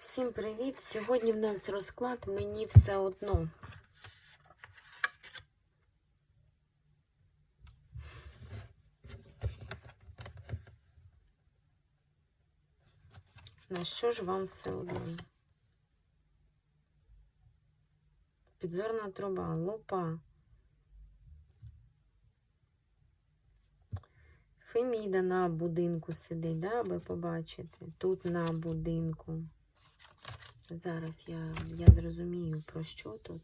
Всім привіт! Сьогодні в нас розклад мені все одно. На що ж вам все одно? Підзорна труба, лупа. Феміда на будинку сидить, да, аби побачити. Тут на будинку. Зараз я, я зрозумію, про що тут.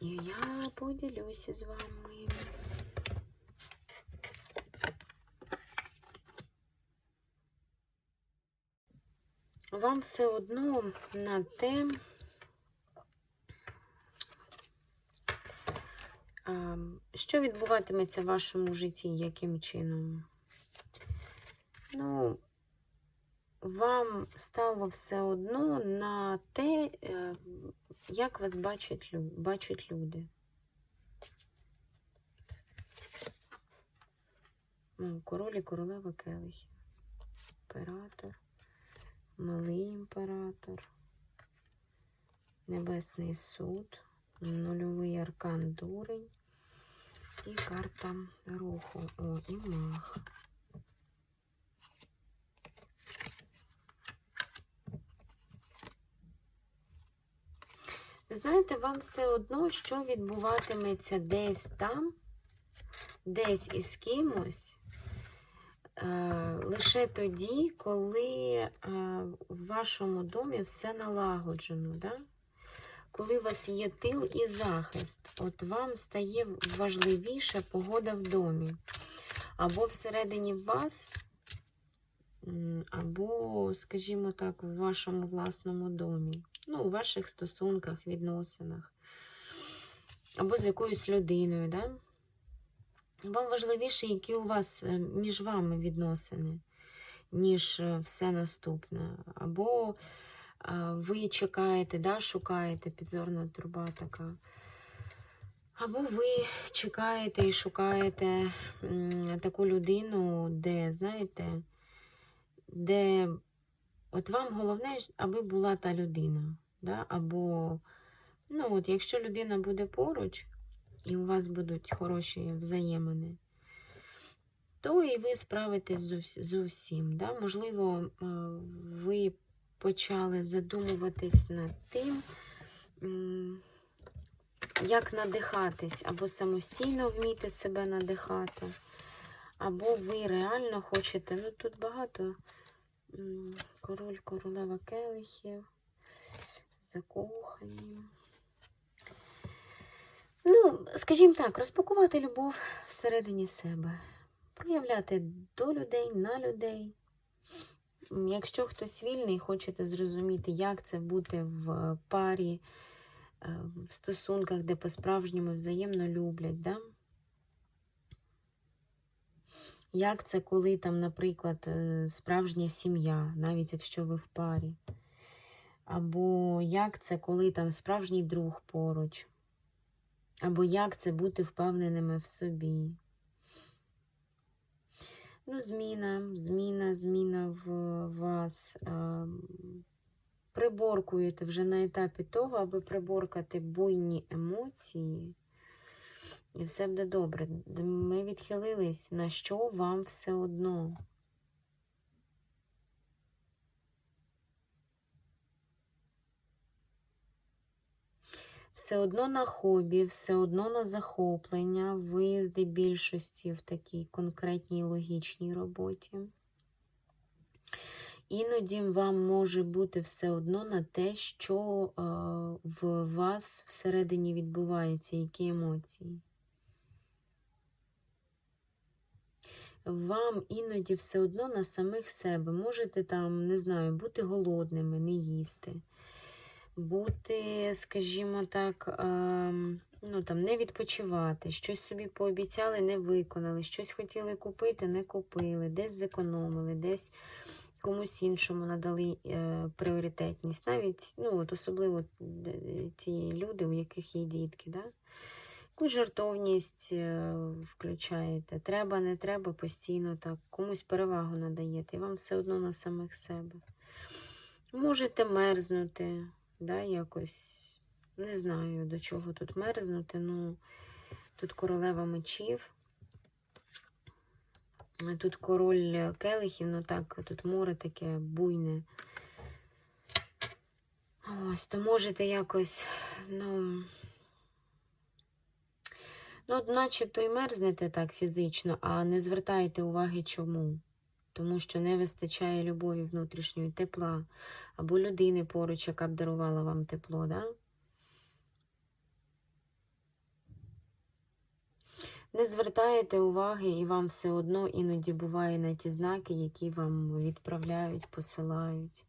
І я поділюся з вами. Вам все одно на те, що відбуватиметься в вашому житті, яким чином? Ну, вам стало все одно на те, е, як вас бачать, бачать люди. Ну, король і королева келихів. Імператор, малий імператор, Небесний суд, нульовий аркан дурень і карта руху. О, і мах. Знаєте, вам все одно, що відбуватиметься десь там, десь із кимось, е, лише тоді, коли е, в вашому домі все налагоджено. Да? Коли у вас є тил і захист, от вам стає важливіша погода в домі. Або всередині вас, або, скажімо так, в вашому власному домі. Ну, у ваших стосунках, відносинах. Або з якоюсь людиною, да? Вам важливіше, які у вас е, між вами відносини, ніж е, все наступне. Або ви чекаєте, да, шукаєте підзорна труба така. Або ви чекаєте і шукаєте таку людину, де, знаєте, де от вам головне, аби була та людина. Да? Або, ну, от, якщо людина буде поруч, і у вас будуть хороші взаємини, то і ви справитесь з усім. Да? Можливо, е, ви почали задумуватись над тим, як надихатись, або самостійно вміти себе надихати, або ви реально хочете, ну тут багато король, королева келихів, закохані. Ну, скажімо так, розпакувати любов всередині себе, проявляти до людей, на людей. Якщо хтось вільний, хочете зрозуміти, як це бути в парі, е, в стосунках, де по-справжньому взаємно люблять, да? Як це, коли там, наприклад, е, справжня сім'я, навіть якщо ви в парі. Або як це, коли там справжній друг поруч. Або як це бути впевненими в собі. Ну, зміна, зміна, зміна в вас. Приборкуєте вже на етапі того, аби приборкати буйні емоції. І все буде добре. Ми відхилились, на що вам все одно. Все одно на хобі, все одно на захоплення, виїзди більшості в такій конкретній логічній роботі. Іноді вам може бути все одно на те, що е, в вас всередині відбувається, які емоції. Вам іноді все одно на самих себе. Можете там, не знаю, бути голодними, не їсти бути, скажімо так, ем, ну там не відпочивати, щось собі пообіцяли, не виконали, щось хотіли купити, не купили, десь зекономили, десь комусь іншому надали е, пріоритетність. Навіть, ну, от особливо ті люди, у яких є дітки, да? Якусь жартовність е, включаєте. Треба, не треба, постійно так. Комусь перевагу надаєте, і вам все одно на самих себе. Можете мерзнути, да, якось. Не знаю, до чого тут мерзнути. Ну, тут королева мечів. Тут король келихів, ну так, тут море таке буйне. Ось, то можете якось, ну, ну, начебто і мерзнете так фізично, а не звертаєте уваги чому. Тому що не вистачає любові внутрішньої тепла, або людини поруч, яка б дарувала вам тепло, да? Не звертаєте уваги, і вам все одно іноді буває на ті знаки, які вам відправляють, посилають.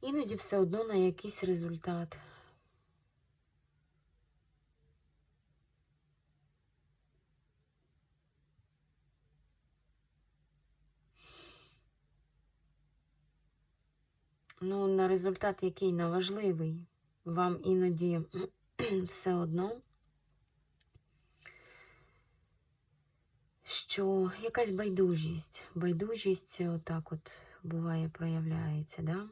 Іноді все одно на якийсь результат. Ну, на результат який на важливий. Вам іноді все одно, що якась байдужість, байдужість отак от буває, проявляється, да?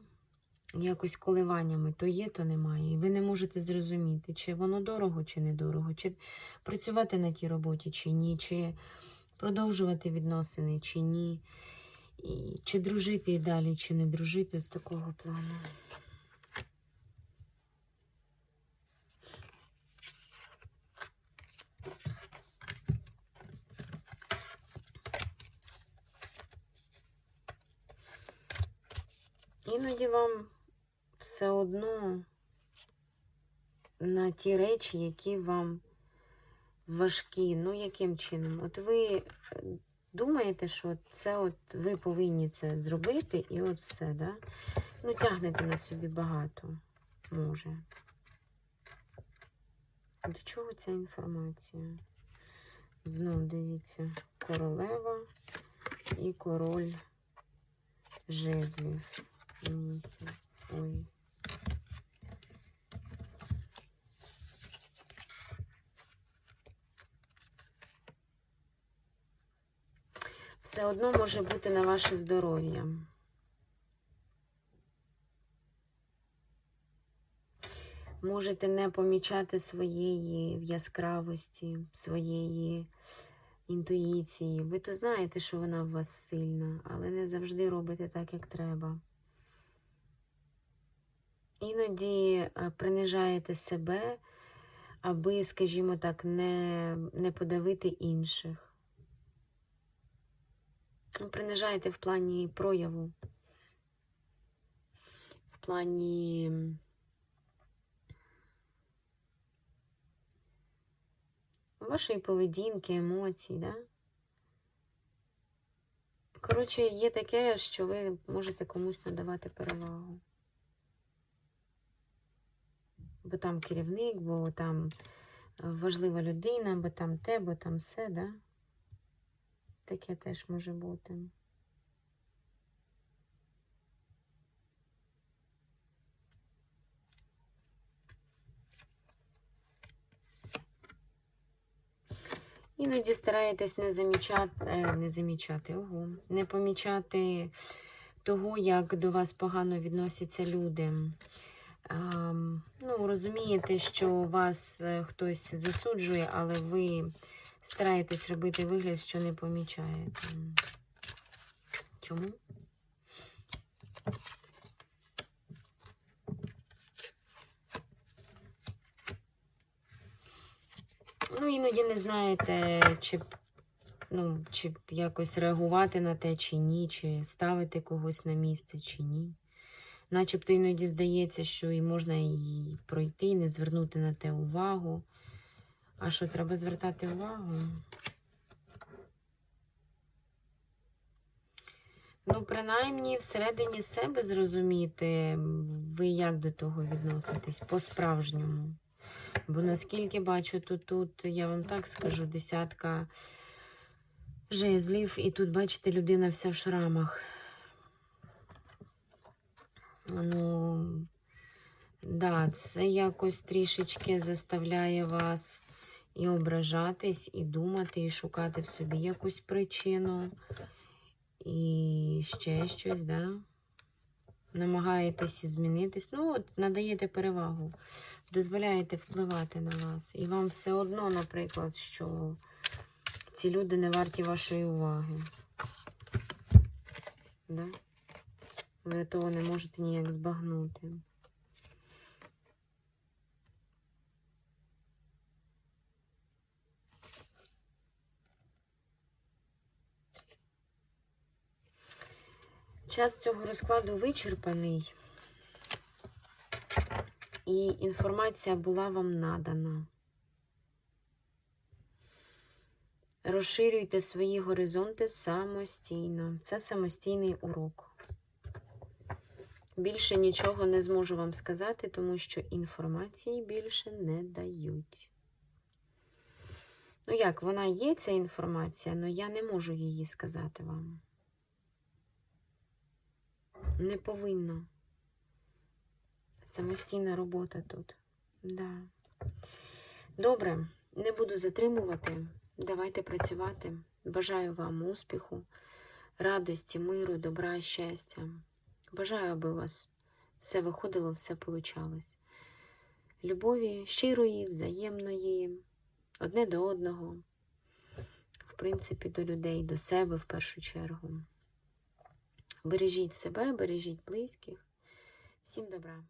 Якось коливаннями то є, то немає. І ви не можете зрозуміти, чи воно дорого, чи недорого, чи працювати на тій роботі, чи ні, чи продовжувати відносини, чи ні. І чи дружити і далі, чи не дружити з такого плану. Іноді вам все одно на ті речі, які вам важкі. Ну, яким чином? От ви думаєте, що це от ви повинні це зробити, і от все, да? Ну, тягнете на собі багато, може. До чого ця інформація? Знов дивіться, королева і король жезлів. Ой. Все одно може бути на ваше здоров'я. Можете не помічати своєї яскравості, своєї інтуїції. Ви то знаєте, що вона в вас сильна, але не завжди робите так, як треба. Іноді е, принижаєте себе, аби, скажімо так, не, не подавити інших. Принижаєте в плані прояву, в плані вашої поведінки, емоцій, да? Коротше, є таке, що ви можете комусь надавати перевагу. Бо там керівник, бо там важлива людина, бо там те, бо там все, да? Таке теж може бути. Іноді стараєтесь не замічати, е, не замічати, ого, не помічати того, як до вас погано відносяться люди. Ну, розумієте, що вас е, хтось засуджує, але ви стараєтесь робити вигляд, що не помічаєте. Чому? Ну, іноді не знаєте, чи, ну, чи якось реагувати на те, чи ні, чи ставити когось на місце, чи ні. Начебто іноді здається, що і можна і пройти, і не звернути на те увагу. А що, треба звертати увагу? Ну, принаймні, всередині себе зрозуміти, ви як до того відноситесь по-справжньому. Бо наскільки бачу, то тут, я вам так скажу, десятка жезлів, і тут, бачите, людина вся в шрамах. Ну, да, це якось трішечки заставляє вас і ображатись, і думати, і шукати в собі якусь причину, і ще щось, да? Намагаєтесь змінитись. Ну, от, надаєте перевагу, дозволяєте впливати на вас. І вам все одно, наприклад, що ці люди не варті вашої уваги. Да? Ви того не можете ніяк збагнути. Час цього розкладу вичерпаний, і інформація була вам надана. Розширюйте свої горизонти самостійно. Це самостійний урок. Більше нічого не зможу вам сказати, тому що інформації більше не дають. Ну як, вона є, ця інформація, але я не можу її сказати вам. Не повинна. Самостійна робота тут. Да. Добре, не буду затримувати. Давайте працювати. Бажаю вам успіху, радості, миру, добра, щастя. Бажаю, аби у вас все виходило, все получалось. Любові щирої, взаємної, одне до одного, в принципі, до людей, до себе в першу чергу. Бережіть себе, бережіть близьких. Всім добра.